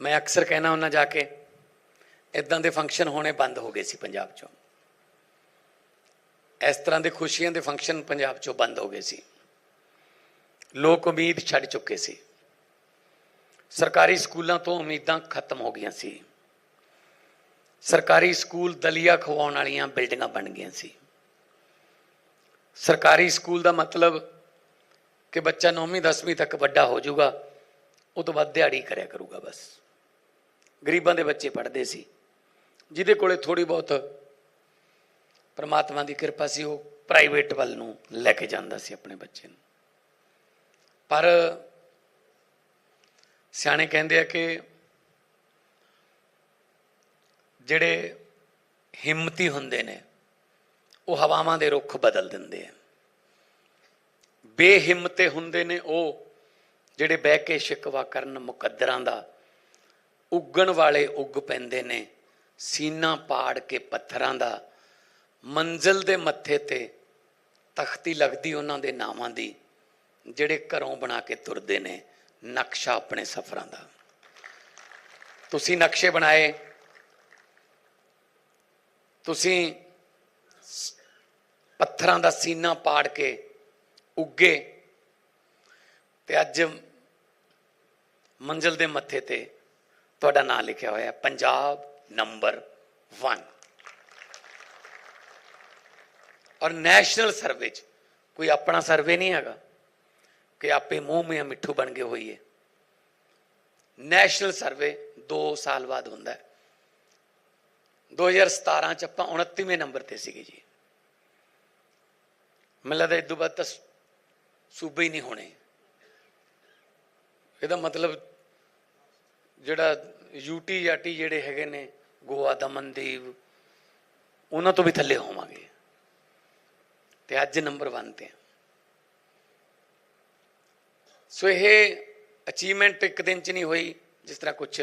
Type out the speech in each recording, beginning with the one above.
ਮੈਂ ਅਕਸਰ ਕਹਿਣਾ ਹੁੰਦਾ ਜਾ ਕੇ ਇਦਾਂ ਦੇ ਫੰਕਸ਼ਨ ਹੋਣੇ ਬੰਦ ਹੋ ਗਏ ਸੀ ਪੰਜਾਬ 'ਚੋਂ। ਇਸ ਤਰ੍ਹਾਂ ਦੇ ਖੁਸ਼ੀਆਂ ਦੇ ਫੰਕਸ਼ਨ ਪੰਜਾਬ 'ਚੋਂ ਬੰਦ ਹੋ ਗਏ ਸੀ। ਲੋਕ ਉਮੀਦ ਛੱਡ ਚੁੱਕੇ ਸੀ। ਸਰਕਾਰੀ ਸਕੂਲਾਂ ਤੋਂ ਉਮੀਦਾਂ ਖਤਮ ਹੋ ਗਈਆਂ ਸੀ। ਸਰਕਾਰੀ ਸਕੂਲ ਦਲੀਆ ਖਵਾਉਣ ਵਾਲੀਆਂ ਬਿਲਡਿੰਗਾਂ ਬਣ ਗਈਆਂ ਸੀ। ਸਰਕਾਰੀ ਸਕੂਲ ਦਾ ਮਤਲਬ ਕਿ ਬੱਚਾ 9ਵੀਂ 10ਵੀਂ ਤੱਕ ਵੱਡਾ ਹੋ ਜਾਊਗਾ, ਉਹ ਤੋਂ ਬਾਅਦ ਦਿਹਾੜੀ ਕਰਿਆ ਕਰੂਗਾ ਬਸ। ਗਰੀਬਾਂ ਦੇ ਬੱਚੇ ਪੜ੍ਹਦੇ ਸੀ। ਜਿਹਦੇ ਕੋਲੇ ਥੋੜੀ ਬਹੁਤ ਪਰਮਾਤਮਾ ਦੀ ਕਿਰਪਾ ਸੀ, ਉਹ ਪ੍ਰਾਈਵੇਟ ਵੱਲ ਨੂੰ ਲੈ ਕੇ ਜਾਂਦਾ ਸੀ ਆਪਣੇ ਬੱਚੇ ਨੂੰ। ਪਰ ਸਿਆਣੇ ਕਹਿੰਦੇ ਆ ਕਿ ਜਿਹੜੇ ਹਿੰਮਤੀ ਹੁੰਦੇ ਨੇ, ਉਹ ਹਵਾਵਾਂ ਦੇ ਰੁੱਖ ਬਦਲ ਦਿੰਦੇ ਆ। ਬੇਹਿੰਮਤੇ ਹੁੰਦੇ ਨੇ ਉਹ ਜਿਹੜੇ ਬਹਿ ਕੇ ਸ਼ਿਕਵਾ ਕਰਨ ਮੁਕੱਦਰਾਂ ਦਾ ਉੱਗਣ ਵਾਲੇ ਉੱਗ ਪੈਂਦੇ ਨੇ। ਸੀਨਾ ਪਾੜ ਕੇ ਪੱਥਰਾਂ ਦਾ, ਮੰਜ਼ਲ ਦੇ ਮੱਥੇ ਤੇ ਤਖਤੀ ਲੱਗਦੀ ਉਹਨਾਂ ਦੇ ਨਾਵਾਂ ਦੀ, ਜਿਹੜੇ ਘਰੋਂ ਬਣਾ ਕੇ ਤੁਰਦੇ ਨੇ ਨਕਸ਼ਾ ਆਪਣੇ ਸਫ਼ਰਾਂ ਦਾ। ਤੁਸੀਂ ਨਕਸ਼ੇ ਬਣਾਏ। ਤੁਸੀਂ ਪੱਥਰਾਂ ਦਾ ਸੀਨਾ ਪਾੜ ਕੇ ਉੱਗੇ। ਤੇ ਅੱਜ ਮੰਜ਼ਲ ਦੇ ਮੱਥੇ ਤੇ ਤੁਹਾਡਾ ਨਾਮ ਲਿਖਿਆ ਹੋਇਆ ਹੈ। ਪੰਜਾਬ ਨੰਬਰ 1 ਔਰ ਨੈਸ਼ਨਲ ਸਰਵੇ 'ਚ ਕੋਈ ਆਪਣਾ ਸਰਵੇ ਨਹੀਂ ਹੈਗਾ ਕਿ ਆਪੇ ਮੂੰਹ ਮੇ ਮਿੱਠੂ ਬਣ ਗਏ ਹੋਈਏ ਨੈਸ਼ਨਲ ਸਰਵੇ 2 ਸਾਲ ਬਾਅਦ ਹੁੰਦਾ ਹੈ। 2017 ਚ ਆਪਾਂ 29ਵੇਂ ਨੰਬਰ ਤੇ ਸੀਗੇ ਜੀ। ਮੈਨੂੰ ਲੱਗਦਾ ਇਸ ਤੋਂ ਬਾਅਦ ਤਾਂ ਸੂਬੇ ਹੀ ਨਹੀਂ ਹੋਣੇ। ਇਹਦਾ ਮਤਲਬ ਜਿਹੜਾ ਯੂਟੀ ਜਾਟੀ ਜਿਹੜੇ ਹੈਗੇ ਨੇ, ਗੋਆ ਦਮਨਦੀਪ ਉਹਨਾਂ ਤੋਂ ਵੀ ਥੱਲੇ ਹੋਵਾਂਗੇ। ਤੇ ਅੱਜ ਨੰਬਰ 1 ਤੇ ਸੋ ਇਹ ਅਚੀਵਮੈਂਟ ਇੱਕ ਦਿਨ ਚ ਨਹੀਂ ਹੋਈ, ਜਿਸ ਤਰ੍ਹਾਂ ਕੁਝ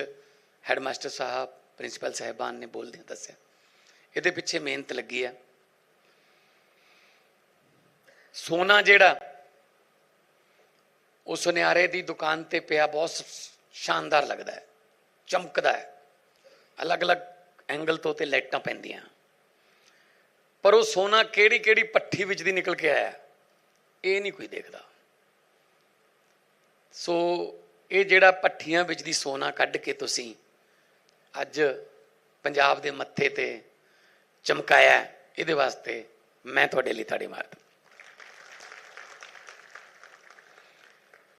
ਹੈਡਮਾਸਟਰ ਸਾਹਿਬ ਪ੍ਰਿੰਸੀਪਲ ਸਾਹਿਬਾਨ ਨੇ ਬੋਲਦੇ ਦੱਸਿਆ। ਇਹਦੇ ਪਿੱਛੇ ਮਿਹਨਤ ਲੱਗੀ ਆ। ਸੋਨਾ ਜਿਹੜਾ, ਉਹ ਸੁਨਿਆਰੇ ਦੀ ਦੁਕਾਨ ਤੇ ਪਿਆ, ਬਹੁਤ ਸ਼ਾਨਦਾਰ ਲੱਗਦਾ ਹੈ। ਚਮਕਦਾ ਹੈ। ਅਲੱਗ-ਅਲੱਗ ਐਂਗਲ ਤੋਂ ਤੇ ਲਾਈਟਾਂ ਪੈਂਦੀਆਂ। ਪਰ ਉਹ ਸੋਨਾ ਕਿਹੜੀ ਕਿਹੜੀ ਪੱਠੀ ਵਿੱਚ ਦੀ ਨਿਕਲ ਕੇ ਆਇਆ ਇਹ ਨਹੀਂ ਕੋਈ ਦੇਖਦਾ। ਸੋ ਇਹ ਜਿਹੜਾ ਪੱਠੀਆਂ ਵਿੱਚ ਦੀ ਸੋਨਾ ਕੱਢ ਕੇ ਤੁਸੀਂ ਅੱਜ ਪੰਜਾਬ ਦੇ ਮੱਥੇ ਤੇ ਚਮਕਾਇਆ ਇਹਦੇ ਵਾਸਤੇ ਮੈਂ ਤੁਹਾਡੇ ਲਈ ਤਾੜੀ ਮਾਰਦਾ।